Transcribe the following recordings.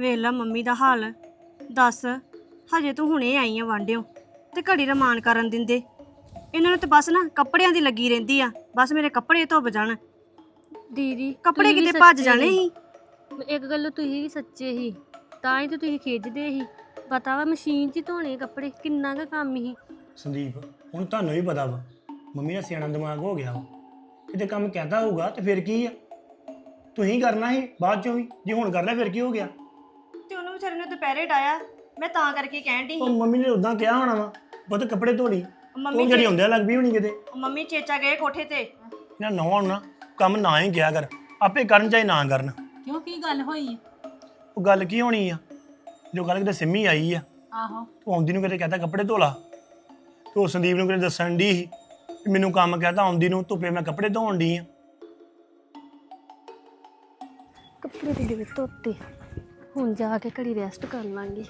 ਵੇਖ ਲਾ ਮੰਮੀ ਦਾ ਹਾਲ। ਦੱਸ ਹਜੇ ਤੂੰ ਹੁਣੇ ਆਈ ਆ ਵਾਂਡਿਓ ਤੇ ਘੜੀ ਰਮਾਨ ਕਰਨ ਦਿੰਦੇ। ਇਹਨਾਂ ਨੂੰ ਤਾਂ ਬਸ ਨਾ ਕੱਪੜਿਆਂ ਦੀ ਲੱਗੀ ਰਹਿੰਦੀ ਆ। ਬਸ ਮੇਰੇ ਕੱਪੜੇ ਧੁੱਪ ਜਾਣ। ਦੀਦੀ ਕੱਪੜੇ ਤੁਸੀਂ ਵੀ ਕਿਤੇ ਭੱਜ ਸੱਚੇ ਜਾਣੇ ਸੀ। ਇੱਕ ਗੱਲ ਤੁਸੀਂ ਵੀ ਸੱਚੇ ਸੀ ਤਾਂ ਹੀ ਤਾਂ ਤੁਸੀਂ ਖਿੱਚਦੇ ਸੀ। ਪਤਾ ਵਾ ਮਸ਼ੀਨ 'ਚ ਹੀ ਧੋਣੇ ਕੱਪੜੇ ਕਿੰਨਾ ਕੁ ਕੰਮ ਸੀ। ਸੰਦੀਪ ਹੁਣ ਤੁਹਾਨੂੰ ਵੀ ਪਤਾ ਵਾ ਮੰਮੀ ਦਾ ਸਿਆਣਾ ਦਿਮਾਗ ਹੋ ਗਿਆ ਵਾ। ਕਿਤੇ ਕੰਮ ਕਹਿੰਦਾ ਹੋਊਗਾ ਤੇ ਫਿਰ ਕੀ ਆ? ਤੁਸੀਂ ਕਰਨਾ ਸੀ ਬਾਅਦ ਚੋਂ ਵੀ ਜੇ ਹੁਣ ਕਰ ਲਿਆ ਫਿਰ ਕੀ ਹੋ ਗਿਆ? ਦੁਪਹਿਰੇ ਡਾਇਆ ਮੈਂ ਤਾਂ ਕਰਕੇ ਕਹਿਣ ਦੀ ਉਹ ਮੰਮੀ ਨੇ ਉਦਾਂ ਕਿਹਾ ਹੋਣਾ ਵਾ ਬਤ ਕੱਪੜੇ ਧੋਣੀ ਮੰਮੀ ਉਹ ਜਿਹੜੀ ਹੁੰਦੇ ਲੱਗ ਪਈ ਹੋਣੀ ਕਿਤੇ। ਮੰਮੀ ਚੇਚਾ ਗਏ ਕੋਠੇ ਤੇ। ਨੌਂ ਨਾ ਕੰਮ ਨਾ ਹੀ ਕਿਹਾ ਕਰ। ਆਪੇ ਕਰਨ ਚਾਹੇ ਨਾ ਕਰਨ। ਕਿਉਂ ਕੀ ਗੱਲ ਹੋਈ ਹੈ ਉਹ ਗੱਲ ਕੀ ਹੋਣੀ ਆ? ਜੋ ਗੱਲ ਕਿਤੇ ਸਿੰਮੀ ਆਈ ਆ। ਆਹੋ। ਤੂੰ ਆਉਂਦੀ ਨੂੰ ਕਿਤੇ ਕਹਤਾ ਕੱਪੜੇ ਧੋ ਲਾ। ਤੂੰ ਸੰਦੀਪ ਨੂੰ ਕਿਤੇ ਦੱਸਣ ਦੀ ਸੀ ਵੀ ਮੈਨੂੰ ਕੰਮ ਕਹਤਾ ਆਉਂਦੀ ਨੂੰ ਧੁੱਪੇ ਮੈਂ ਕੱਪੜੇ ਧੋਣ ਦੀ ਆ। ਕੱਪੜੇ ਤੇ ਦੇ ਧੋਤੇ। ਹੁਣ ਜਾ ਕੇ ਘੜੀ ਰੈਸਟ ਕਰ ਲਾਂਗੇ।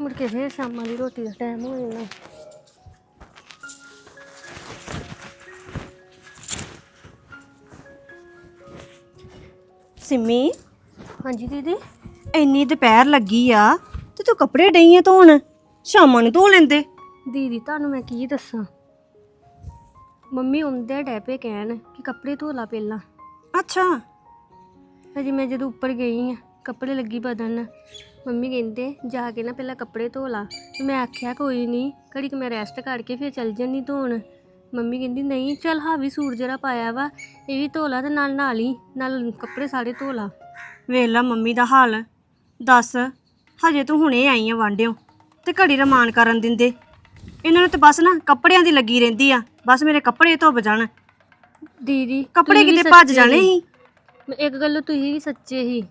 ਮੁੜ ਕੇ ਫੇਰ ਸ਼ਾਮਾਂ ਦੀ ਰੋਟੀ ਦਾ ਟਾਈਮ ਹੋ ਜਾਣਾ। ਸਿੰਮੀ? ਹਾਂਜੀ ਦੀਦੀ? ਇੰਨੀ ਦੁਪਹਿਰ ਲੱਗੀ ਆ ਤੇ ਤੂੰ ਕੱਪੜੇ ਡਈ ਆ ਧੋਣ? ਸ਼ਾਮਾਂ ਨੂੰ ਧੋ ਲੈਂਦੇ। ਦੀਦੀ ਤੁਹਾਨੂੰ ਮੈਂ ਕੀ ਦੱਸਾਂ? ਮੰਮੀ ਹੁੰਦੇ ਡੈਪੇ ਕਹਿਣ ਕਿ ਕੱਪੜੇ ਧੋ ਲਾ ਪਹਿਲਾਂ। ਅੱਛਾ। ਅਜੇ ਮੈਂ ਜਦੋਂ ਉੱਪਰ ਗਈ ਆ। ਕੱਪੜੇ ਲੱਗੀ ਬਦਲਣ ਮੰਮੀ ਕਹਿੰਦੇ ਜਾ ਕੇ ਨਾ ਪਹਿਲਾਂ ਕੱਪੜੇ ਧੋ ਲਾ। ਤੇ ਮੈਂ ਆਖਿਆ ਕੋਈ ਨਹੀਂ ਘੜੀ ਕਿ ਮੈਂ ਰੈਸਟ ਕਰਕੇ ਫਿਰ ਚੱਲ ਜੰਨੀ ਧੋਣ। ਮੰਮੀ ਕਹਿੰਦੀ ਨਹੀਂ ਚੱਲ ਹਾਵੀ ਸੂਟ ਜਿਹੜਾ ਪਾਇਆ ਵਾ ਇਹ ਵੀ ਧੋ ਲਾ ਤੇ ਨਾਲ ਨਾਲ ਹੀ ਨਾਲ ਕੱਪੜੇ ਸਾਰੇ ਧੋ ਲਾ। ਵੇਖ ਲਾ ਮੰਮੀ ਦਾ ਹਾਲ। ਦੱਸ ਹਜੇ ਤੂੰ ਹੁਣੇ ਆਈ ਆ ਵਾਂਡਿਓ ਤੇ ਘੜੀ ਰਮਾਨ ਕਰਨ ਦਿੰਦੇ। ਇਹਨਾਂ ਨੂੰ ਤਾਂ ਬਸ ਨਾ ਕੱਪੜਿਆਂ ਦੀ ਲੱਗੀ ਰਹਿੰਦੀ ਆ ਬਸ ਮੇਰੇ ਕੱਪੜੇ ਧੁੱਪ ਜਾਣ। ਦੀਦੀ ਕੱਪੜੇ ਤੁਸੀਂ ਵੀ ਕਿਤੇ ਭੱਜ ਸੱਚੇ ਜਾਣੇ ਸੀ। ਇੱਕ ਗੱਲ ਤੁਸੀਂ ਵੀ ਸੱਚੇ ਸੀ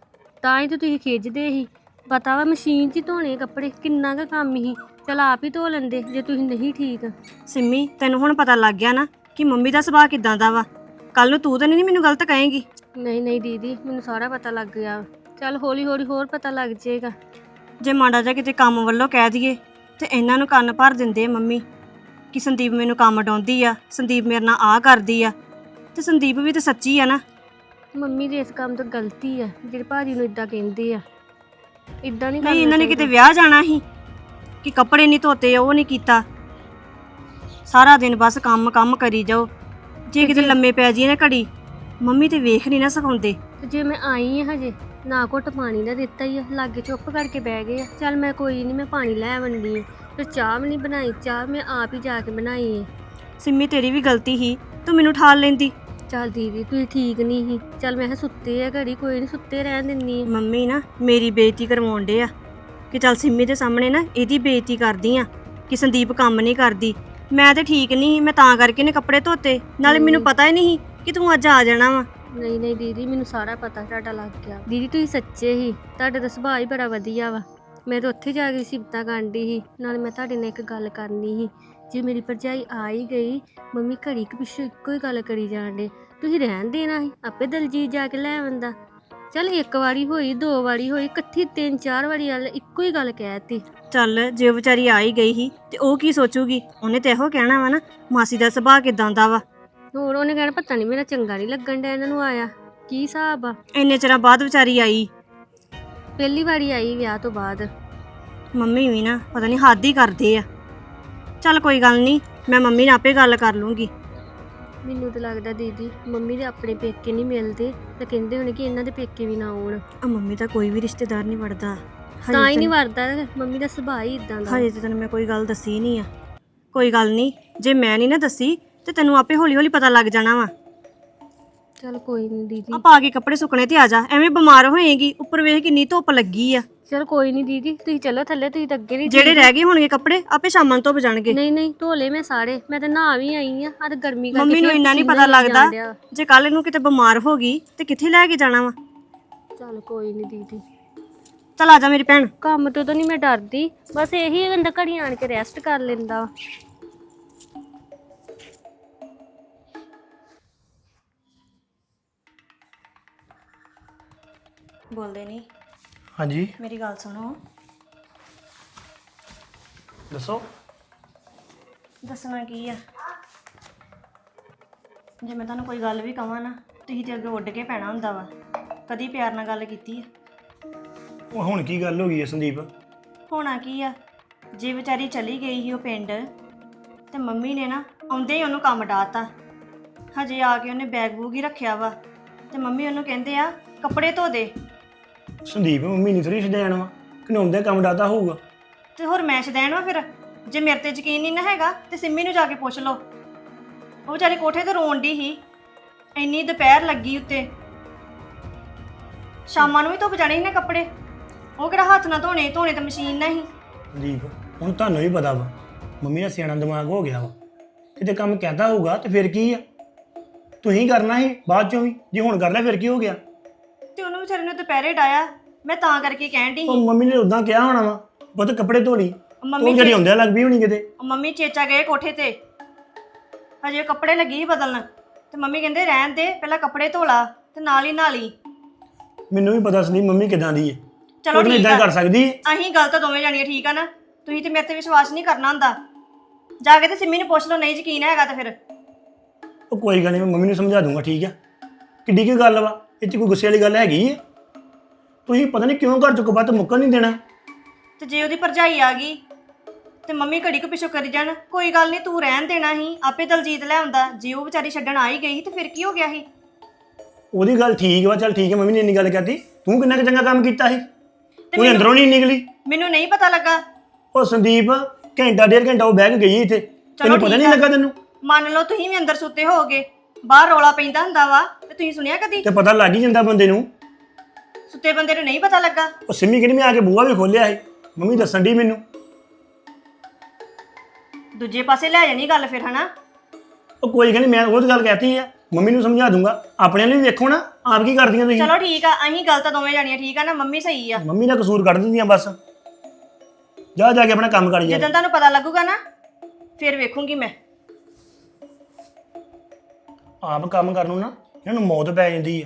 ਤਾਂ ਹੀ ਤਾਂ ਤੁਸੀਂ ਖਿੱਚਦੇ ਸੀ। ਪਤਾ ਵਾ ਮਸ਼ੀਨ 'ਚ ਹੀ ਧੋਣੇ ਕੱਪੜੇ ਕਿੰਨਾ ਕੁ ਕੰਮ ਸੀ। ਚਲ ਆਪ ਹੀ ਧੋ ਲੈਂਦੇ ਜੇ ਤੁਸੀਂ ਨਹੀਂ ਠੀਕ। ਸਿੰਮੀ ਤੈਨੂੰ ਹੁਣ ਪਤਾ ਲੱਗ ਗਿਆ ਨਾ ਕਿ ਮੰਮੀ ਦਾ ਸੁਭਾਅ ਕਿਦਾਂ ਦਾ ਵਾ। ਕੱਲ ਨੂੰ ਤੂੰ ਤਾਂ ਨਹੀਂ ਮੈਨੂੰ ਗਲਤ ਕਹੇਂਗੀ। ਨਹੀਂ ਨਹੀਂ ਦੀਦੀ ਮੈਨੂੰ ਸਾਰਾ ਪਤਾ ਲੱਗ ਗਿਆ। ਚੱਲ ਹੌਲੀ ਹੌਲੀ ਹੋਰ ਪਤਾ ਲੱਗ ਜਾਏਗਾ। ਜੇ ਮਾੜਾ ਜਿਹਾ ਕਿਤੇ ਕੰਮ ਵੱਲੋਂ ਕਹਿ ਦਈਏ ਤੇ ਇਹਨਾਂ ਨੂੰ ਕੰਨ ਭਰ ਦਿੰਦੇ ਆ ਮੰਮੀ ਕਿ ਸੰਦੀਪ ਮੈਨੂੰ ਕੰਮ ਡਾਉਂਦੀ ਆ ਸੰਦੀਪ ਮੇਰੇ ਨਾਲ ਆ ਕਰਦੀ ਆ। ਤੇ ਸੰਦੀਪ ਵੀ ਤਾਂ ਸੱਚੀ ਆ ਨਾ। ਮੰਮੀ ਦੀ ਇਸ ਕੰਮ ਤੋਂ ਗਲਤੀ ਆ ਜਿਹੜੇ ਭਾਜੀ ਨੂੰ ਇਦਾਂ ਕਹਿੰਦੇ ਆ। ਇਦਾਂ ਨਹੀਂ ਨਹੀਂ ਇਹਨਾਂ ਨੇ ਕਿਤੇ ਵਿਆਹ ਜਾਣਾ ਸੀ ਕਿ ਕੱਪੜੇ ਨਹੀਂ ਧੋਤੇ ਉਹ ਨਹੀਂ ਕੀਤਾ। ਸਾਰਾ ਦਿਨ ਬਸ ਕੰਮ ਕੰਮ ਕਰੀ ਜਾਓ। ਜੇ ਕਿਤੇ ਲੰਮੇ ਪੈ ਜਾਈਏ ਨਾ ਘੜੀ ਮੰਮੀ ਤੇ ਵੇਖ ਨਹੀਂ ਨਾ ਸਿਖਾਉਂਦੇ। ਤੇ ਜੇ ਮੈਂ ਆਈ ਆ ਹਜੇ ਨਾ ਘੁੱਟ ਪਾਣੀ ਦਾ ਦਿੱਤਾ ਹੀ ਆ ਲਾਗੇ ਚੁੱਪ ਕਰਕੇ ਬਹਿ ਗਏ ਆ। ਚੱਲ ਮੈਂ ਕੋਈ ਨਹੀਂ ਮੈਂ ਪਾਣੀ ਲੈ ਆਵੰਦੀ ਆ। ਫਿਰ ਚਾਹ ਵੀ ਨਹੀਂ ਬਣਾਈ ਚਾਹ ਮੈਂ ਆਪ ਹੀ ਜਾ ਕੇ ਬਣਾਈ ਹੈ ਸਿੰਮੀ ਤੇਰੀ ਵੀ ਗਲਤੀ ਸੀ ਤੂੰ ਮੈਨੂੰ ਠਾਲ ਲੈਂਦੀ। ਚੱਲ ਦੀਦੀ ਤੁਸੀਂ ਠੀਕ ਨਹੀਂ ਸੀ। ਚੱਲ ਮੈਂ ਕਿਹਾ ਸੁੱਤੇ ਆ ਘੜੀ ਕੋਈ ਨਹੀਂ ਸੁੱਤੇ ਰਹਿਣ ਦਿੰਨੀ ਆ। ਮੰਮੀ ਨਾ ਮੇਰੀ ਬੇਇੱਜ਼ਤੀ ਕਰਵਾਉਣ ਡੇ ਆ। ਕਿ ਚੱਲ ਸਿੰਮੀ ਦੇ ਸਾਹਮਣੇ ਨਾ ਇਹਦੀ ਬੇਇੱਜ਼ਤੀ ਕਰਦੀ ਆ ਕਿ ਸੰਦੀਪ ਕੰਮ ਨਹੀਂ ਕਰਦੀ। ਮੈਂ ਤੇ ਠੀਕ ਨਹੀਂ ਸੀ, ਮੈਂ ਤਾਂ ਕਰਕੇ ਨੇ ਕੱਪੜੇ ਧੋਤੇ। ਨਾਲੇ ਮੈਨੂੰ ਪਤਾ ਹੀ ਨਹੀਂ ਸੀ ਕਿ ਤੂੰ ਅੱਜ ਆ ਜਾਣਾ ਵਾ। ਨਹੀਂ ਨਹੀਂ ਦੀਦੀ ਮੈਨੂੰ ਸਾਰਾ ਪਤਾ ਤੁਹਾਡਾ ਲੱਗ ਗਿਆ। ਦੀਦੀ ਤੁਸੀਂ ਸੱਚੇ ਹੀ ਤੁਹਾਡਾ ਤਾਂ ਸੁਭਾਅ ਹੀ ਬੜਾ ਵਧੀਆ ਵਾ। ਮੈਂ ਤਾਂ ਉੱਥੇ ਜਾ ਕੇ ਸਿਫਤਾਂ ਕਰਦੀ ਸੀ। ਨਾਲ ਮੈਂ ਤੁਹਾਡੇ ਨਾਲ ਇੱਕ ਗੱਲ ਕਰਨੀ ਸੀ। ਜੇ ਮੇਰੀ ਭਰਜਾਈ ਆ ਹੀ ਗਈ ਮੰਮੀ ਘੜੀ ਕੁ ਪਿੱਛੇ ਇੱਕੋ ਹੀ ਗੱਲ ਕਰੀ ਜਾਣਦੇ ਤੁਸੀਂ ਰਹਿਣ ਦੇਣਾ ਸੀ ਆਪੇ ਦਲਜੀਤ ਜਾ ਕੇ ਲੈ ਆਉਂਦਾ। ਚੱਲ ਇੱਕ ਵਾਰੀ ਹੋਈ ਦੋ ਵਾਰੀ ਹੋਈ ਇਕੱਠੀ ਤਿੰਨ ਚਾਰ ਵਾਰੀ ਗੱਲ ਇੱਕੋ ਹੀ ਗੱਲ ਕਹਿਤੀ ਚੱਲ ਜੇ ਉਹ ਵਿਚਾਰੀ ਆ ਹੀ ਗਈ ਸੀ ਤੇ ਉਹ ਕੀ ਸੋਚੂਗੀ? ਉਹਨੇ ਤੇ ਇਹੋ ਕਹਿਣਾ ਵਾ ਨਾ ਮਾਸੀ ਦਾ ਸੁਭਾਅ ਕਿਦਾਂ ਦਾ ਵਾ? ਹੋਰ ਉਹਨੇ ਕਹਿਣਾ ਪਤਾ ਨਹੀਂ ਮੇਰਾ ਚੰਗਾ ਨਹੀਂ ਲੱਗਣ ਡਿਆ ਇਹਨਾਂ ਨੂੰ ਆਇਆ। ਕੀ ਹਿਸਾਬ ਆ? ਇੰਨੇ ਚਿਰਾਂ ਬਾਅਦ ਵਿਚਾਰੀ ਆਈ। ਪਹਿਲੀ ਵਾਰੀ ਆਈ ਵਿਆਹ ਤੋਂ ਬਾਅਦ। ਮੰਮੀ ਵੀ ਨਾ ਪਤਾ ਨਹੀਂ ਹੱਦ ਹੀ ਕਰਦੇ ਆ। ਚੱਲ ਕੋਈ ਗੱਲ ਨਹੀਂ ਮੈਂ ਮੰਮੀ ਨਾਲ ਆਪੇ ਗੱਲ ਕਰ ਲੂੰਗੀ। ਮੈਨੂੰ ਤਾਂ ਲੱਗਦਾ ਦੀਦੀ ਮੰਮੀ ਦੇ ਆਪਣੇ ਪੇਕੇ ਨਹੀਂ ਮਿਲਦੇ ਤੇ ਕਹਿੰਦੇ ਹੋਣੇ ਕਿ ਇਹਨਾਂ ਦੇ ਪੇਕੇ ਵੀ ਨਾ ਆਉਣ। ਆ ਮੰਮੀ ਦਾ ਕੋਈ ਵੀ ਰਿਸ਼ਤੇਦਾਰ ਨਹੀਂ ਵੜਦਾ। ਹਜੇ ਤਾਂ ਹੀ ਨਹੀਂ ਵਰਦਾ ਮੰਮੀ ਦਾ ਸੁਭਾਅ ਹੀ ਇਦਾਂ ਦਾ। ਹਜੇ ਤੇ ਤੈਨੂੰ ਮੈਂ ਕੋਈ ਗੱਲ ਦੱਸੀ ਨਹੀਂ ਆ। ਕੋਈ ਗੱਲ ਨਹੀਂ ਜੇ ਮੈਂ ਨਹੀਂ ਨਾ ਦੱਸੀ ਤੇ ਤੈਨੂੰ ਆਪੇ ਹੌਲੀ ਹੌਲੀ ਪਤਾ ਲੱਗ ਜਾਣਾ ਵਾ। ਚਲ ਕੋਈ ਨਹੀਂ ਦੀਦੀ। ਆ ਪਾ ਕੇ ਕੱਪੜੇ ਸੁੱਕਣੇ ਤੇ ਆ ਜਾ ਐਵੇਂ ਬਿਮਾਰ ਹੋਏਗੀ ਉੱਪਰ ਵੇਖ ਕਿੰਨੀ ਧੁੱਪ ਲੱਗੀ ਆ। ਚਲ ਕੋਈ ਨਹੀਂ ਦੀਦੀ ਤੁਸੀਂ ਚਲੋ ਥੱਲੇ ਤੁਸੀਂ ਤਾਂ ਅੱਗੇ ਨਹੀਂ ਜਿਹੜੇ ਰਹਿ ਗਏ ਹੋਣਗੇ ਕੱਪੜੇ ਆਪੇ ਸ਼ਾਮਾਂ ਨੂੰ ਧੁੱਪ ਜਾਣਗੇ। ਨਹੀਂ ਨਹੀਂ ਧੋਲੇ ਮੈਂ ਸਾਰੇ ਮੈਂ ਤਾਂ ਨਹਾ ਵੀ ਆਈ ਆ ਅੱਜ ਗਰਮੀ ਕਰਕੇ ਮੰਮੀ ਨੂੰ ਇੰਨਾ ਨਹੀਂ ਪਤਾ ਲੱਗਦਾ। ਜੇ ਕੱਲ ਨੂੰ ਕਿਤੇ ਬਿਮਾਰ ਹੋ ਗਈ ਤੇ ਕਿੱਥੇ ਲੈ ਕੇ ਜਾਣਾ ਵਾ? ਚੱਲ ਕੋਈ ਨਹੀਂ ਦੀਦੀ। ਚਲ ਆ ਜਾ ਮੇਰੀ ਭੈਣ। ਕੰਮ ਤੋਂ ਤਾਂ ਨਹੀਂ ਮੈਂ ਡਰਦੀ ਬਸ ਇਹੀ ਬੰਦਾ ਘੜੀ ਆਣ ਕੇ ਰੈਸਟ ਕਰ ਲੈਂਦਾ। ਬੋਲਦੇ ਨਹੀਂ ਹਾਂਜੀ। ਮੇਰੀ ਗੱਲ ਸੁਣੋ। ਦੱਸੋ। ਦੱਸਣਾ ਕੀ ਆ? ਜੇ ਮੈਂ ਤੁਹਾਨੂੰ ਕੋਈ ਗੱਲ ਵੀ ਕਹਾਂ ਨਾ ਤੁਸੀਂ ਤੇ ਅੱਗੇ ਉੱਡ ਕੇ ਪੈਣਾ ਹੁੰਦਾ ਵਾ। ਕਦੀ ਪਿਆਰ ਨਾਲ ਗੱਲ ਕੀਤੀ ਆ? ਉਹ ਹੁਣ ਕੀ ਗੱਲ ਹੋ ਗਈ ਹੈ ਸੰਦੀਪ? ਹੋਣਾ ਕੀ ਆ? ਜੇ ਵਿਚਾਰੀ ਚਲੀ ਗਈ ਸੀ ਉਹ ਪਿੰਡ ਤੇ ਮੰਮੀ ਨੇ ਨਾ ਆਉਂਦੇ ਹੀ ਉਹਨੂੰ ਕੰਮ ਡਾਤਾ। ਹਜੇ ਆ ਕੇ ਉਹਨੇ ਬੈਗ ਬੂਗ ਹੀ ਰੱਖਿਆ ਵਾ। ਤੇ ਮੰਮੀ ਉਹਨੂੰ ਕਹਿੰਦੇ ਆ ਕੱਪੜੇ ਧੋ ਦੇ। ਸੰਦੀਪ ਮੰਮੀ ਨਹੀਂ ਥਰੀ ਛਡਿਆਣ ਵਾ ਘਨੋਂਦੇ ਕੰਮ ਡਾਤਾ ਹੋਊਗਾ। ਤੇ ਹੋਰ ਮੈਚ ਦੇਣ ਵਾ ਫਿਰ? ਜੇ ਮੇਰੇ ਤੇ ਯਕੀਨ ਨਹੀਂ ਨਾ ਹੈਗਾ ਤੇ ਸਿੰਮੀ ਨੂੰ ਜਾ ਕੇ ਪੁੱਛ ਲਓ। ਉਹ ਵਿਚਾਰੀ ਕੋਠੇ ਤੇ ਰੋਣ ਦੀ ਸੀ। ਇੰਨੀ ਦੁਪਹਿਰ ਲੱਗੀ ਉੱਤੇ। ਸ਼ਾਮਾਂ ਨੂੰ ਵੀ ਧੁੱਪ ਜਾਣੇ ਸੀ ਨਾ ਕੱਪੜੇ। ਉਹ ਕਿਹੜਾ ਹੱਥ ਨਾਲ ਧੋਣੇ ਧੋਣੇ ਤਾਂ ਮਸ਼ੀਨ ਨਾਲ ਹੀ ਸੰਦੀਪ ਹੁਣ ਤੁਹਾਨੂੰ ਵੀ ਪਤਾ ਵਾ ਮੰਮੀ ਦਾ ਸਿਆਣਾ ਦਿਮਾਗ ਹੋ ਗਿਆ ਵਾ। ਕਿਤੇ ਕੰਮ ਕਹਿੰਦਾ ਹੋਊਗਾ ਤੇ ਫਿਰ ਕੀ ਆ? ਤੁਸੀਂ ਕਰਨਾ ਸੀ ਬਾਅਦ ਚੋਂ ਵੀ ਜੇ ਹੁਣ ਕਰ ਲਿਆ ਫਿਰ ਕੀ ਹੋ ਗਿਆ? ਤੇ ਉਹਨੂੰ ਵਿਚਾਰੇ ਨੂੰ ਦੁਪਹਿਰੇ ਡਾਇਆ। ਮੈਂ ਤਾਂ ਕਰਕੇ ਕਹਿਣ ਦੀ ਉਹ ਸੀ ਮੰਮੀ ਨੇ ਉਦਾਂ ਕਿਹਾ ਹੋਣਾ ਵਾ ਪੁੱਤ ਕੱਪੜੇ ਧੋ ਲਈ ਉਹ ਮੰਮੀ ਜਿਹੜੀ ਹੁੰਦਿਆ ਲੱਗ ਪਈ ਹੋਣੀ ਕਿਤੇ। ਮੰਮੀ ਚੇਚਾ ਗਏ ਕੋਠੇ ਤੇ। ਹਜੇ ਕੱਪੜੇ ਲੱਗੀ ਸੀ ਬਦਲਣ। ਤੇ ਮੰਮੀ ਕਹਿੰਦੇ ਰਹਿਣ ਦੇ ਪਹਿਲਾਂ ਕੱਪੜੇ ਧੋ ਲਾ ਤੇ ਨਾਲ ਹੀ ਨਾਲੀ ਮੈਨੂੰ ਵੀ ਪਤਾ ਸੰਦੀਪ ਮੰਮੀ ਕਿਦਾਂ ਦੀ ਹੈ ਚਲੋ ਠੀਕ ਇਦਾਂ ਕਰ ਸਕਦੀ ਹੈ ਅਸੀਂ ਗਲਤ ਦੋਵੇਂ ਜਾਣੀਆਂ ਠੀਕ ਆ ਨਾ। ਤੁਸੀਂ ਤੇ ਮੇਰੇ ਤੇ ਵਿਸ਼ਵਾਸ ਨਹੀਂ ਕਰਨਾ ਹੁੰਦਾ। ਜਾ ਕੇ ਤੇ ਸਿੰਮੀ ਨੂੰ ਪੁੱਛ ਲਓ ਨਹੀਂ ਯਕੀਨ ਹੈਗਾ ਤਾਂ ਫਿਰ। ਉਹ ਕੋਈ ਗੱਲ ਨਹੀਂ ਮੈਂ ਮੰਮੀ ਨੂੰ ਸਮਝਾ ਦੂੰਗਾ ਠੀਕ ਹੈ ਕਿੱਡੀ ਕੀ ਗੱਲ ਵਾ। ਇਹ 'ਚ ਕੋਈ ਗੁੱਸੇ ਵਾਲੀ ਗੱਲ ਹੈਗੀ ਹੈ ਤੁਸੀਂ ਪਤਾ ਨਹੀਂ ਕਿਉਂ ਘਰ ਚੋਂ ਕਬੱਤ ਮੁੱਕਣ ਨਹੀਂ ਦੇਣਾ? ਤੇ ਜੇ ਉਹਦੀ ਭਰਜਾਈ ਆ ਗਈ ਤੇ ਮੰਮੀ ਘੜੀ ਕੁ ਪਿੱਛੋਂ ਕਰੀ ਜਾਣ ਕੋਈ ਗੱਲ ਨਹੀਂ ਤੂੰ ਰਹਿਣ ਦੇਣਾ ਸੀ ਆਪੇ ਦਲਜੀਤ ਲੈ ਆਉਂਦਾ ਜੇ ਉਹ ਵਿਚਾਰੀ ਛੱਡਣ ਆ ਹੀ ਗਈ ਤੇ ਫਿਰ ਕੀ ਹੋ ਗਿਆ ਸੀ? ਉਹਦੀ ਗੱਲ ਠੀਕ ਵਾ ਚੱਲ ਠੀਕ ਹੈ ਮੰਮੀ ਨੇ ਇੰਨੀ ਗੱਲ ਕਹਤੀ। ਤੂੰ ਕਿੰਨਾ ਕੁ ਚੰਗਾ ਕੰਮ ਕੀਤਾ ਸੀ? ਤੇ ਅੰਦਰੋਂ ਨਹੀਂ ਨਿਕਲੀ? ਮੈਨੂੰ ਨਹੀਂ ਪਤਾ ਲੱਗਾ। ਉਹ ਸੰਦੀਪ ਘੰਟਾ ਡੇਢ ਘੰਟਾ ਉਹ ਬਹਿ ਕੇ ਗਈ ਇੱਥੇ। ਤੈਨੂੰ ਪਤਾ ਠੀਕ ਨਹੀਂ ਆ। ਲੱਗਾ ਤੈਨੂੰ? ਮੰਨ ਲਓ ਤੁਸੀਂ ਵੀ ਅੰਦਰ ਸੁੱਤੇ ਹੋਗੇ ਬਾਹਰ ਰੌਲਾ ਪੈਂਦਾ ਹੁੰਦਾ ਵਾ ਤੇ ਤੁਸੀਂ ਸੁਣਿਆ ਕਦੀ? ਤੇ ਪਤਾ ਲੱਗ ਹੀ ਜਾਂਦਾ ਬੰਦੇ ਨੂੰ। ਸੁੱਤੇ ਬੰਦੇ ਨੂੰ ਨਹੀਂ ਪਤਾ ਲੱਗਾ। ਉਹ ਸਿੰਮੀ ਕਹਿੰਦੀ ਮੈਂ ਆ ਕੇ ਬੂਹਾ ਵੀ ਖੋਲਿਆ ਸੀ ਮੰਮੀ ਦੱਸਣ ਦੀ ਮੈਨੂੰ। ਦੂਜੇ ਪਾਸੇ ਲੈ ਜਾਣੀ ਗੱਲ ਫਿਰ ਹਨਾ? ਉਹ ਕੋਈ ਨੀ ਮੈਂ ਉਹ ਤਾਂ ਗੱਲ ਕਹਿਤੀ ਆ ਮੰਮੀ ਨੂੰ ਸਮਝਾ ਦੂੰਗਾ ਆਪਣੇ ਲਈ ਵੀ ਵੇਖੋ ਨਾ ਆਪ ਕੀ ਕਰਦੀਆਂ ਤੁਸੀਂ। ਚਲੋ ਠੀਕ ਆ ਅਸੀਂ ਗਲਤ ਦੋਵੇਂ ਜਾਣੀਆਂ ਠੀਕ ਆ ਨਾ ਮੰਮੀ ਸਹੀ ਆ। ਮੰਮੀ ਦਾ ਕਸੂਰ ਕੱਢ ਦਿੰਦੀਆਂ ਬਸ। ਜਾ ਜਾ ਕੇ ਆਪਣਾ ਕੰਮ ਕਰ ਯਾਰ। ਜਦੋਂ ਤੁਹਾਨੂੰ ਪਤਾ ਲੱਗੂਗਾ ਨਾ ਫਿਰ ਵੇਖੂੰਗੀ ਮੈਂ। ਆਪ ਕੰਮ ਕਰਨ ਨੂੰ ਨਾ ਇਹਨਾਂ ਨੂੰ ਮੌਤ ਪੈ ਜਾਂਦੀ ਆ।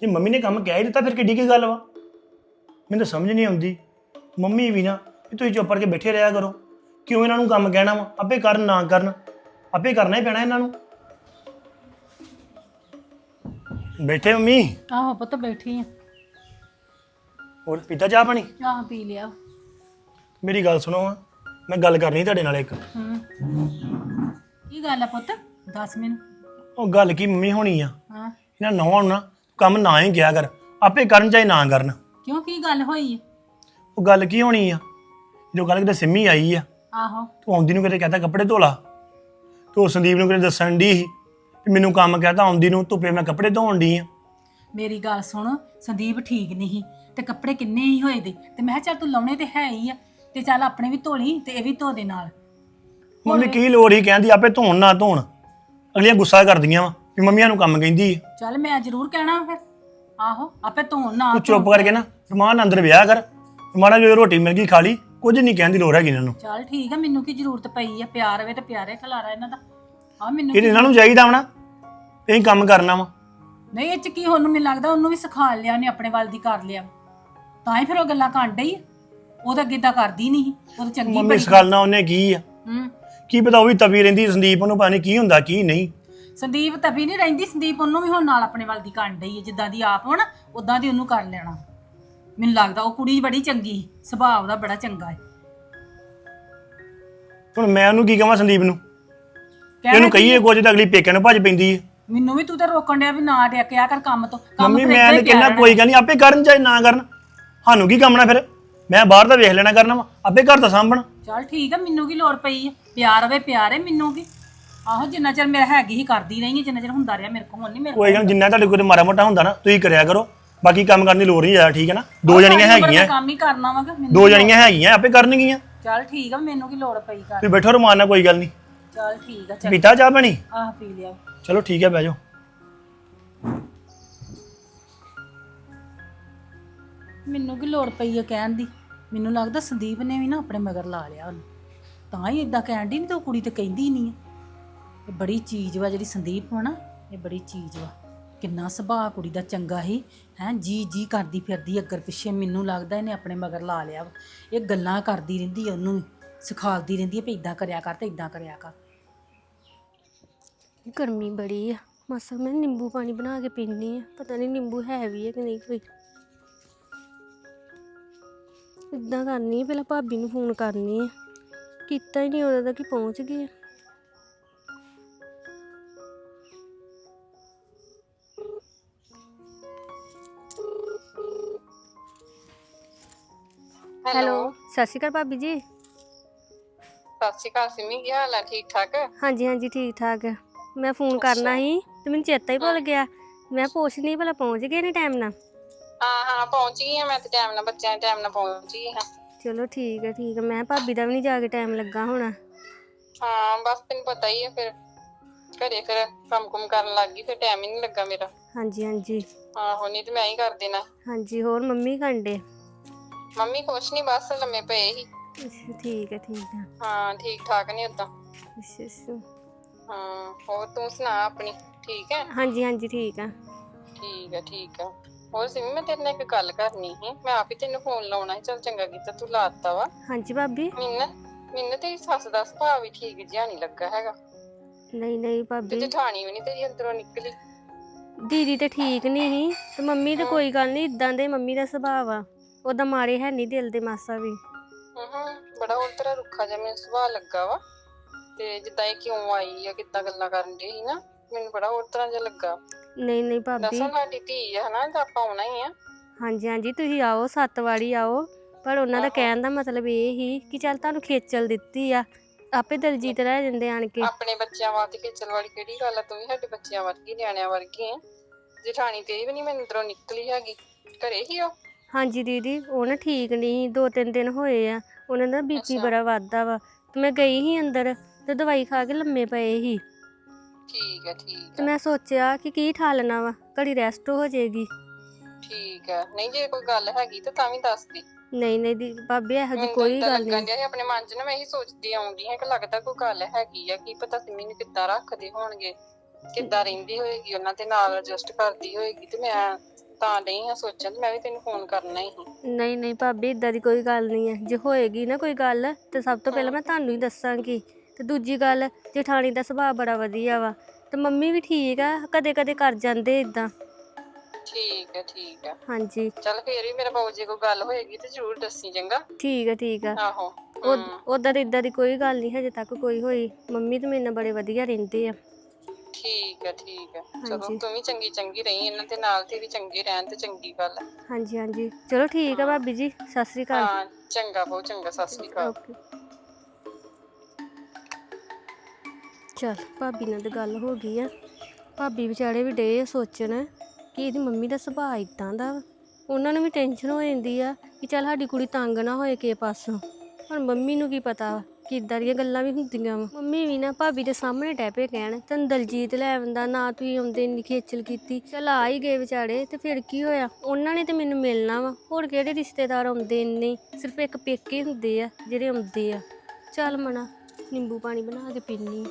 ਜੇ ਮੰਮੀ ਨੇ ਕੰਮ ਕਹਿ ਹੀ ਦਿੱਤਾ ਫਿਰ ਕਿੱਡੀ ਕੀ ਗੱਲ ਵਾ? ਮੈਨੂੰ ਤਾਂ ਸਮਝ ਨਹੀਂ ਆਉਂਦੀ। ਮੰਮੀ ਵੀ ਨਾ ਵੀ ਤੁਸੀਂ ਚੁੱਪ ਕਰਕੇ ਬੈਠੇ ਰਿਹਾ ਕਰੋ। ਕਿਉਂ ਇਹਨਾਂ ਨੂੰ ਕੰਮ ਕਹਿਣਾ ਵਾ? ਆਪੇ ਕਰਨ ਨਾ ਕਰਨ। ਆਪੇ ਕਰਨਾ ਹੀ ਪੈਣਾ ਇਹਨਾਂ ਨੂੰ। ਬੈਠੇ ਮੰਮੀ? ਆਹੋ ਪੁੱਤ ਬੈਠੀ ਆ। ਹੋਰ ਪੀਤਾ ਚਾਹ ਪਾਣੀ? ਆਹ ਪੀ ਲਿਆ। ਮੇਰੀ ਗੱਲ ਸੁਣੋ ਮੈਂ ਗੱਲ ਕਰਨੀ ਤੁਹਾਡੇ ਨਾਲ ਇੱਕ। ਹੂੰ। ਕੀ ਗੱਲ ਆ ਪੁੱਤ? ਦੱਸ ਮੈਨੂੰ। ਉਹ ਗੱਲ ਕੀ ਮੰਮੀ ਹੋਣੀ ਆ? ਹਾਂ। ਇਹਨਾਂ ਨੌਂ ਨੂੰ ਕੰਮ ਨਾ ਹੀ ਕਿਹਾ ਕਰ। ਆਪੇ ਕਰਨ ਚਾਹੇ ਨਾ ਕਰਨ। ਕਿਉਂ ਕੀ ਗੱਲ ਹੋਈ ਹੈ ਉਹ ਗੱਲ ਕੀ ਹੋਣੀ ਆ? ਜੋ ਗੱਲ ਕਿਤੇ ਸਿੰਮੀ ਆਈ ਆ ਆਹੋ। ਤੂੰ ਆਉਂਦੀ ਨੂੰ ਕਿਤੇ ਕਹਤਾ ਕੱਪੜੇ ਧੋ ਲਾ ਤੂੰ ਸੰਦੀਪ ਨੂੰ ਕਿਤੇ ਦੱਸਣ ਦੀ ਸੀ ਵੀ ਮੈਨੂੰ ਕੰਮ ਕਹਤਾ ਆਉਂਦੀ ਨੂੰ ਧੁੱਪੇ ਮੈਂ ਕੱਪੜੇ ਧੋਣ ਦੀ ਆ। ਮੇਰੀ ਗੱਲ ਸੁਣ ਸੰਦੀਪ ਠੀਕ ਨਹੀਂ ਸੀ ਤੇ ਕੱਪੜੇ ਕਿੰਨੇ ਹੀ ਹੋਏ ਦੇ। ਤੇ ਮੈਂ ਕਿਹਾ ਚੱਲ ਤੂੰ ਲਾਉਣੇ ਤੇ ਹੈ ਹੀ ਆ ਤੇ ਚੱਲ ਆਪਣੇ ਵੀ ਧੋ ਲਈ ਤੇ ਇਹ ਵੀ ਧੋ ਦੇ ਨਾਲ। ਮੰਮੀ ਕੀ ਲੋੜ ਹੀ ਕਹਿੰਦੀ ਆਪੇ ਧੋਣ ਨਾ ਧੋਣ। ਅਗਲੀਆਂ ਗੁੱਸਾ ਕਰਦੀਆਂ ਵਾ ਵੀ ਮੰਮੀਆਂ ਨੂੰ ਕੰਮ ਕਹਿੰਦੀ ਆ। ਚੱਲ ਮੈਂ ਜ਼ਰੂਰ ਕਹਿਣਾ ਫਿਰ। ਆਹੋ ਆਪੇ ਧੋਣ ਨਾ ਤੂੰ ਚੁੱਪ ਕਰਕੇ ਨਾ ਰਮਾਨ ਅੰਦਰ ਵਿਆਹ ਕਰ। ਰਮਾਨਾ ਜਦੋਂ ਰੋਟੀ ਮਿਲ ਗਈ ਖਾ ਲਈ ਕੁਝ ਨਹੀਂ ਕਹਿੰਦੀ ਲੋੜ ਹੈਗੀ ਇਹਨਾਂ ਨੂੰ। ਚੱਲ ਠੀਕ ਆ ਮੈਨੂੰ ਕੀ ਜ਼ਰੂਰਤ ਪਈ ਆ? ਪਿਆਰ ਵੇ ਤੇ ਪਿਆਰੇ ਖਲਾਰਾ ਇਹਨਾਂ ਦਾ। ਆ ਮੈਨੂੰ ਇਹ ਇਹਨਾਂ ਨੂੰ ਚਾਹੀਦਾ ਨਾ। ਇਹ ਕੰਮ ਕਰਨਾ ਵਾ। ਨਹੀਂ ਇਹ ਚ ਕੀ ਹੁਣ ਮੈਨੂੰ ਲੱਗਦਾ ਉਹਨੂੰ ਵੀ ਸਿਖਾ ਲਿਆ ਉਹਨੇ ਆਪਣੇ ਵੱਲ ਦੀ ਕਰ ਲਿਆ। ਤਾਂ ਹੀ ਫਿਰ ਉਹ ਗੱਲਾਂ ਕਰਨ ਡਈ। ਉਹ ਤਾਂ ਅੱਗੇ ਤਾਂ ਕਰਦੀ ਨਹੀਂ। ਉਹ ਤਾਂ ਚੰਗੀ ਮੰਮੀ ਗੱਲ ਨਾਲ ਉਹਨੇ ਕੀ ਆ। ਹੂੰ। ਕੀ ਪਤਾ ਉਹ ਵੀ ਤਵੀ ਰਹਿੰਦੀ ਸੰਦੀਪ ਉਹਨੂੰ ਪਤਾ ਨਹੀਂ ਕੀ ਹੁੰਦਾ ਕੀ ਨਹੀਂ। ਸੰਦੀਪ ਤਵੀ ਨਹੀਂ ਰਹਿੰਦੀ ਸੰਦੀਪ ਉਹਨੂੰ ਵੀ ਹੁਣ ਨਾਲ ਆਪਣੇ ਵੱਲ ਦੀ ਕਰਨ ਡਈ ਹੈ ਜਿੱਦਾਂ ਦੀ ਆਪ ਹੋਣ ਉਦਾਂ ਦੀ ਉਹਨੂੰ ਕਰ ਲੈਣਾ। ਮੈਨੂੰ ਲੱਗਦਾ ਉਹ ਕੁੜੀ ਬੜੀ ਚੰਗੀ ਸੁਭਾਅ ਉਹਦਾ ਬੜਾ ਚੰਗਾ ਹੈ। ਹੁਣ ਮੈਂ ਉਹਨੂੰ ਕੀ ਕਹਾਂ ਸੰਦੀਪ ਨੂੰ? ਇਹਨੂੰ ਕਹੀਏ ਕੁਝ ਤਾਂ ਅਗਲੀ ਪੇਕਿਆਂ ਨੂੰ ਭੱਜ ਪੈਂਦੀ ਹੈ। ਮੈਨੂੰ ਵੀ ਤੂੰ ਤਾਂ ਰੋਕਣ ਡਿਆ ਵੀ ਨਾ ਡਿਆ ਕਰ ਕੰਮ ਤੋਂ? ਕੰਮ ਮੰਮੀ ਫਿਰ ਮੈਂ ਏਦਾਂ ਨੇ ਹੀ ਪਿਆ ਕਿੰਨਾ ਰਹਿਣਾ। ਕੋਈ ਗੱਲ ਨਹੀਂ ਆਪੇ ਕਰਨ ਚਾਹੇ ਨਾ ਕਰਨ। ਸਾਨੂੰ ਕੀ ਕੰਮਣਾ ਫਿਰ? ਮੈਂ ਬਾਹਰ ਦਾ ਵੇਖ ਲੈਣਾ ਕਰਨਾ ਵਾ। ਆਪੇ ਘਰ ਦਾ ਸਾਂਭਣ। ਚੱਲ ਠੀਕ ਹੈ ਮੈਨੂੰ ਕੀ ਲੋੜ ਪਈ ਹੈ ਪਿਆਰ ਹੋਵੇ ਪਿਆਰ ਹੈ ਮੈਨੂੰ ਕੀ? ਆਹੋ ਜਿੰਨਾ ਚਿਰ ਮੇਰਾ ਹੈਗੀ ਹੀ ਕਰਦੀ ਰਹੀ ਹੈ ਜਿੰਨਾ ਚਿਰ ਹੁੰਦਾ ਰਿਹਾ ਮੇਰੇ ਕੋਲ ਹੁਣ ਨਹੀਂ ਮੇਰੇ ਕੋਈ ਗੱਲ ਨੀ, ਜਿੰਨਾ ਤੁਹਾਡੇ ਕੋਲ ਮਾਰਾ ਮੋਟਾ ਹੁੰਦਾ ਨਾ ਤੁਸੀਂ ਕਰਿਆ ਕਰੋ। ਬਾਕੀ ਕੰਮ ਕਰਨ ਦੀ ਲੋੜ ਨਹੀਂ ਜ਼ਿਆਦਾ ਠੀਕ ਹੈ ਨਾ? ਦੋ ਜਣੀਆਂ ਸਾਰੀ ਉਮਰ ਮੈਂ ਹੈਗੀਆਂ। ਕੰਮ ਹੀ ਕਰਨਾ ਵਾ ਕਿ ਮੈਨੂੰ ਦੋ ਜਣੀਆਂ ਹੈਗੀਆਂ ਆਪੇ ਕਰਨਗੀਆਂ। ਚੱਲ ਠੀਕ ਆ ਮੈਨੂੰ ਕੀ ਲੋੜ ਪਈ ਕਰ? ਤੁਸੀਂ ਬੈਠੋ ਰਮਾਨ ਨਾਲ ਕੋਈ ਗੱਲ ਨਹੀਂ ਚੱਲ ਠੀਕ ਆ ਚੱਲ। ਪੀਤਾ ਚਾਹ ਪਾਣੀ? ਆਹ ਪੀ ਲਿਆ। ਚਲੋ ਠੀਕ ਹੈ ਬਹਿ ਜਾਓ। ਮੈਨੂੰ ਕੀ ਲੋੜ ਪਈ ਆ ਕਹਿਣ ਦੀ? ਮੈਨੂੰ ਲੱਗਦਾ ਸੰਦੀਪ ਨੇ ਵੀ ਨਾ ਆਪਣੇ ਮਗਰ ਲਾ ਲਿਆ ਉਹਨੂੰ। ਤਾਂ ਹੀ ਇਦਾਂ ਕਹਿਣ ਦੀ ਨਹੀਂ ਤਾਂ ਉਹ ਕੁੜੀ ਤੇ ਕਹਿੰਦੀ ਨਹੀਂ ਇਹ ਬੜੀ ਚੀਜ਼ ਵਾ ਜਿਹੜੀ ਸੰਦੀਪ ਵਾ ਨਾ ਇਹ ਬੜੀ ਚੀਜ਼ ਵਾ। ਕਿੰਨਾ ਸੁਭਾਅ ਕੁੜੀ ਦਾ ਚੰਗਾ ਸੀ ਹੈ ਜੀ ਜੀ ਕਰਦੀ ਫਿਰਦੀ ਅੱਗਰ ਪਿੱਛੇ ਮੈਨੂੰ ਲੱਗਦਾ ਇਹਨੇ ਆਪਣੇ ਮਗਰ ਲਾ ਲਿਆ ਵਾ। ਇਹ ਗੱਲਾਂ ਕਰਦੀ ਰਹਿੰਦੀ ਆ ਉਹਨੂੰ ਵੀ, ਸਿਖਾਲਦੀ ਰਹਿੰਦੀ ਹੈ ਵੀ ਇਦਾਂ ਕਰਿਆ ਕਰ ਤੇ ਇਦਾਂ ਕਰਿਆ ਕਰ। ਗਰਮੀ ਬੜੀ ਆ। ਮਸਾ ਮੈਂ ਨਿੰਬੂ ਪਾਣੀ ਬਣਾ ਕੇ ਪੀਣੀ ਆ। ਪਤਾ ਨਹੀਂ ਨਿੰਬੂ ਹੈ ਵੀ ਹੈ ਕਿ ਨਹੀਂ ਕੋਈ। ਇਦਾਂ ਕਰਨੀ ਆ, ਪਹਿਲਾਂ ਭਾਬੀ ਨੂੰ ਫੋਨ ਕਰਨੀ ਆ। ਕੀਤਾ ਹੀ ਨਹੀਂ ਉਹਦਾ ਦਾ ਕਿ ਪਹੁੰਚ ਗਏ ਆ। ਹੈਲੋ। ਸਤਿ ਸ਼੍ਰੀ ਅਕਾਲ ਭਾਬੀ ਜੀ। ਸਤਿ ਸ਼੍ਰੀ ਅਕਾਲ ਸਿਮੀ ਕੀ ਹਾਲ ਹੈ ਠੀਕ ਠਾਕ? ਹਾਂਜੀ ਹਾਂਜੀ ਠੀਕ ਠਾਕ। ਮੈਂ ਫੋਨ ਕਰਨਾ ਸੀ ਤੇ ਮੈਨੂੰ ਚੇਤਾ ਹੀ ਭੁੱਲ ਗਿਆ। ਮੈਂ ਪੁੱਛਣੀ ਭਲਾ ਪਹੁੰਚ ਗਏ ਨੇ ਟਾਈਮ ਨਾਲ? ਪਹੁੰਚ ਗਈ ਹਾਂ ਮੈਂ ਤੇ ਟਾਈਮ ਨਾਲ ਬੱਚਿਆਂ ਦੇ ਟਾਈਮ ਨਾਲ ਪਹੁੰਚ ਗਈ ਹਾਂ। ਚਲੋ ਠੀਕ ਹੈ ਠੀਕ ਹੈ। ਮੈਂ ਭਾਬੀ ਦਾ ਵੀ ਨਹੀਂ ਜਾ ਕੇ ਟਾਈਮ ਲੱਗਾ ਹੋਣਾ। ਹਾਂ ਬਸ ਤੈਨੂੰ ਪਤਾ ਹੀ ਹੈ ਫਿਰ। ਘਰੇ ਫਿਰ ਕੰਮ ਕੁਮ ਕਰਨ ਲੱਗ ਗਈ ਫਿਰ ਟਾਈਮ ਹੀ ਨਹੀਂ ਲੱਗਾ ਮੇਰਾ। ਹਾਂਜੀ ਹਾਂਜੀ। ਆਹੋ ਨਹੀਂ ਤੇ ਮੈਂ ਹੀ ਕਰ ਦੇਣਾ। ਹਾਂਜੀ ਹੋਰ ਮੰਮੀ ਕੰਡੇ? ਮੰਮੀ ਕੁਛ ਨਹੀਂ ਬਸ ਲੰਮੇ ਪਏ ਸੀ। ਅੱਛਾ ਠੀਕ ਹੈ ਠੀਕ ਹੈ। ਹਾਂ ਠੀਕ ਠਾਕ ਨੇ ਉਦਾਂ ਅੱਛਾ ਅੱਛਾ। ਹਾਂ ਹੋਰ ਤੂੰ ਸੁਣਾ ਆਪਣੀ ਠੀਕ ਹੈ? ਹਾਂਜੀ ਹਾਂਜੀ ਠੀਕ ਆ ਠੀਕ ਹੈ ਠੀਕ ਹੈ। ਹੋਰ ਸਿਮੀ ਮੈਂ ਤੇਰੇ ਨਾਲ ਇੱਕ ਗੱਲ ਕਰਨੀ ਸੀ। ਮੈਂ ਆਪ ਹੀ ਤੈਨੂੰ ਫੋਨ ਲਾਉਣਾ ਸੀ। ਚਲ ਚੰਗਾ ਕੀਤਾ ਤੂੰ ਲਾਤਾ ਵਾ। ਹਾਂਜੀ ਭਾਬੀ। ਮੈਨੂੰ ਨਾ- ਮੈਨੂੰ ਤੇਰੀ ਸੱਸ ਦਾ ਸੁਭਾਅ ਵੀ ਠੀਕ ਜਿਹਾ ਨਹੀਂ ਲੱਗਾ ਹੈਗਾ। ਨਹੀਂ ਨਹੀਂ ਤੇ ਭਾਬੀ ਜਠਾਣੀ ਵੀ ਨਹੀਂ ਤੇਰੀ ਅੰਦਰੋਂ ਨਿਕਲੀ। ਦੀਦੀ ਤੇ ਠੀਕ ਨਹੀਂ ਸੀ। ਤੇ ਮੰਮੀ ਤੇ ਕੋਈ ਗੱਲ ਨਹੀਂ ਇਦਾਂ ਦੇ ਮੰਮੀ ਦਾ ਸੁਭਾਅ ਆ ਉਹਦਾ ਮਾਰੇ ਹੈ ਨਹੀਂ ਦਿਲ ਦੇ ਮਾਸਾ ਵੀ। ਹਾਂ ਬੜਾ ਹੋਰ ਤਰ੍ਹਾਂ ਰੁੱਖਾ ਜਿਹਾ ਮੈਨੂੰ ਸੁਭਾਅ ਲੱਗਾ ਵਾ। ਤੇ ਜਿੱਦਾਂ ਇਹ ਕਿਉਂ ਆਈ ਆ ਕਿੱਦਾਂ ਗੱਲਾਂ ਕਰਨ ਦੀ ਸੀ ਨਾ। ਮੈਨੂੰ ਬੜਾ ਹੋਰ ਤਰ੍ਹਾਂ ਜਿਹਾ ਲੱਗਾ। ਨਹੀਂ ਨਹੀਂ ਭਾਬੀ। ਦੱਸੋ ਸਾਡੀ ਧੀ ਆ ਹਨਾ ਤਾਂ ਆਪਾਂ ਆਉਣਾ ਹੀ ਆ। ਹਾਂਜੀ ਹਾਂਜੀ ਤੁਸੀਂ ਆਓ ਸੱਤ ਵਾਰੀ ਆਓ। ਪਰ ਉਹਨਾਂ ਦਾ। ਕਹਿਣ ਦਾ ਮਤਲਬ ਇਹ ਹੀ ਕਿ ਚੱਲ ਤੁਹਾਨੂੰ ਖੇਚਲ ਦਿੱਤੀ ਆ। ਆਪੇ ਦਲਜੀਤ ਰਹਿ ਜਾਂਦੇ ਆਣ ਕੇ। ਆਪਣੇ ਬੱਚਿਆਂ ਵਾਸਤੇ ਖੇਚਲ ਵਾਲੀ ਕਿਹੜੀ ਗੱਲ ਆ? ਤੂੰ ਵੀ ਸਾਡੇ ਬੱਚਿਆਂ ਵਰਗੀ ਨਿਆਣਿਆਂ ਵਰਗੀ ਆ। ਜਠਾਣੀ ਤੇ ਵੀ ਨਹੀਂ ਮੈਨੂੰ ਅੰਦਰੋਂ ਨਿਕਲੀ ਹੈਗੀ। ਘਰੇ ਹੀ ਉਹ? ਹਾਂਜੀ ਦੀਦੀ ਉਹ ਨਾ ਠੀਕ ਨਹੀਂ ਦੋ ਤਿੰਨ ਦਿਨ ਹੋਏ ਆ। ਉਹਨਾਂ ਦਾ ਬੀਪੀ ਅੱਛਾ। ਬੜਾ ਵੱਧਦਾ ਵਾ। ਤੇ ਮੈਂ ਗਈ ਸੀ ਅੰਦਰ ਤੇ ਦਵਾਈ ਖਾ ਕੇ ਲੰਮੇ ਪਏ ਸੀ। ਠੀਕ ਹੈ ਠੀਕ ਤੇ ਹੈ। ਮੈਂ ਸੋਚਿਆ ਕਿ ਕੀ ਠਾਲਣਾ ਵਾ ਘੜੀ ਰੈਸਟ ਹੋ ਜਾਏਗੀ। ਠੀਕ ਹੈ ਨਹੀਂ ਜੇ ਕੋਈ ਗੱਲ ਹੈਗੀ ਤਾਂ ਤਾਂ ਵੀ ਦੱਸ ਦੇ। ਨਹੀਂ ਨਹੀਂ ਦੀ ਭਾਬੀ ਇਹੋ ਮੈਨੂੰ ਕੋਈ ਤਾਂ ਗੱਲ ਲੱਗਣ ਨਹੀਂ। ਡਿਆ ਸੀ ਆਪਣੇ ਮਨ 'ਚ ਨਾ ਮੈਂ ਇਹੀ ਸੋਚਦੀ ਆਉਂਦੀ ਹਾਂ ਕਿ ਲੱਗਦਾ ਕੋਈ ਗੱਲ ਹੈਗੀ ਆ ਕੀ ਪਤਾ ਸਿੰਮੀ ਨੂੰ ਕਿੱਦਾਂ ਰੱਖਦੇ ਹੋਣਗੇ। ਕਿੱਦਾਂ ਰਹਿੰਦੀ ਹੋਏਗੀ ਉਹਨਾਂ ਦੇ ਨਾਲ ਐਡਜਸਟ ਕਰਦੀ ਹੋਏਗੀ ਤੇ ਮੈਂ ਤਾਂ ਨਹੀਂ ਆ ਸੋਚਣ ਤੇ ਮੈਂ ਵੀ ਤੈਨੂੰ ਫੋਨ ਕਰਨਾ ਹੀ ਸੀ ਨਹੀਂ ਨਹੀਂ ਭਾਬੀ ਇਦਾਂ ਦੀ ਕੋਈ ਗੱਲ ਨਹੀਂ ਹੈ ਜੇ ਹੋਏਗੀ ਨਾ ਕੋਈ ਗੱਲ ਤੇ ਸਭ ਤੋਂ ਪਹਿਲਾਂ ਮੈਂ ਤੁਹਾਨੂੰ ਹੀ ਦੱਸਾਂਗੀ ਤੇ ਦੂਜੀ ਗੱਲ ਜਠਾਣੀ ਦਾ ਸੁਭਾਅ ਬੜਾ ਵਧੀਆ ਵਾ। ਤੇ ਮੰਮੀ ਵੀ ਠੀਕ ਆ ਕਦੇ ਕਦੇ ਕਰ ਜਾਂਦੇ ਇਦਾਂ ਠੀਕ ਹੈ ਠੀਕ ਹੈ ਹਾਂਜੀ। ਚੱਲ ਫੇਰ ਵੀ ਮੇਰਾ ਬਾਊ ਜੀ ਕੋਈ ਗੱਲ ਹੋਏਗੀ ਤੇ ਜ਼ਰੂਰ ਦੱਸੀ ਚੰਗਾ। ਠੀਕ ਆ ਠੀਕ ਆ। ਆਹੋ ਹਮ, ਉਦਾਂ ਤੇ ਇਦਾਂ ਦੀ ਕੋਈ ਗੱਲ ਨਹੀਂ ਹਜੇ ਤੱਕ ਕੋਈ ਹੋਈ। ਮੰਮੀ ਤੇ ਮੇਰੇ ਨਾਲ ਬੜੇ ਵਧੀਆ ਰਹਿੰਦੇ ਆ। ਠੀਕ ਹੈ ਠੀਕ ਹੈ ਹਾਂਜੀ। ਚਲੋ ਤੂੰ ਵੀ ਚੰਗੀ ਚੰਗੀ ਰਹੀ ਇਹਨਾਂ ਦੇ ਨਾਲ ਤੇ ਵੀ ਚੰਗੇ ਰਹਿਣ ਤੇ ਚੰਗੀ ਗੱਲ ਹੈ ਹਾਂਜੀ ਹਾਂਜੀ। ਚਲੋ ਠੀਕ ਆ ਭਾਬੀ ਜੀ। ਸਤਿ ਸ੍ਰੀ ਅਕਾਲ। ਹਾਂ ਚੰਗਾ ਬਹੁਤ ਚੰਗਾ ਸਤਿ ਸ੍ਰੀ ਅਕਾਲ। ਓਕੇ। ਚਲ ਭਾਬੀ ਨਾਲ ਤਾਂ ਗੱਲ ਹੋ ਗਈ ਆ। ਭਾਬੀ ਵਿਚਾਰੇ ਵੀ ਡੇ ਸੋਚਣ ਕਿ ਇਹਦੀ ਮੰਮੀ ਦਾ ਸੁਭਾਅ ਇਦਾਂ ਦਾ ਵਾ। ਉਹਨਾਂ ਨੂੰ ਵੀ ਟੈਨਸ਼ਨ ਹੋ ਜਾਂਦੀ ਆ ਕਿ ਚੱਲ ਸਾਡੀ ਕੁੜੀ ਤੰਗ ਨਾ ਹੋਏ ਕਿਸੇ ਪਾਸੋਂ। ਹੁਣ ਮੰਮੀ ਨੂੰ ਕੀ ਪਤਾ ਵਾ ਕਿ ਇਦਾਂ ਦੀਆਂ ਗੱਲਾਂ ਵੀ ਹੁੰਦੀਆਂ ਵਾ। ਮੰਮੀ ਵੀ ਨਾ ਭਾਬੀ ਦੇ ਸਾਹਮਣੇ ਟੈਪੇ ਕਹਿਣ ਤੈਨੂੰ ਦਲਜੀਤ ਲੈ ਆਉਂਦਾ, ਨਾ ਤੂੰ ਆਉਂਦੇ ਇੰਨੀ ਖੇਚਲ ਕੀਤੀ। ਚੱਲ ਆ ਹੀ ਗਏ ਵਿਚਾਰੇ ਤੇ ਫਿਰ ਕੀ ਹੋਇਆ? ਉਹਨਾਂ ਨੇ ਤੇ ਮੈਨੂੰ ਮਿਲਣਾ ਵਾ। ਹੋਰ ਕਿਹੜੇ ਰਿਸ਼ਤੇਦਾਰ ਆਉਂਦੇ ਇੰਨੇ? ਸਿਰਫ ਇੱਕ ਪੇਕੇ ਹੁੰਦੇ ਆ, ਜਿਹੜੇ ਆਉਂਦੇ ਆ। ਚੱਲ ਮਣਾ ਨਿੰਬੂ ਪਾਣੀ ਬਣਾ ਕੇ ਪੀਣੀ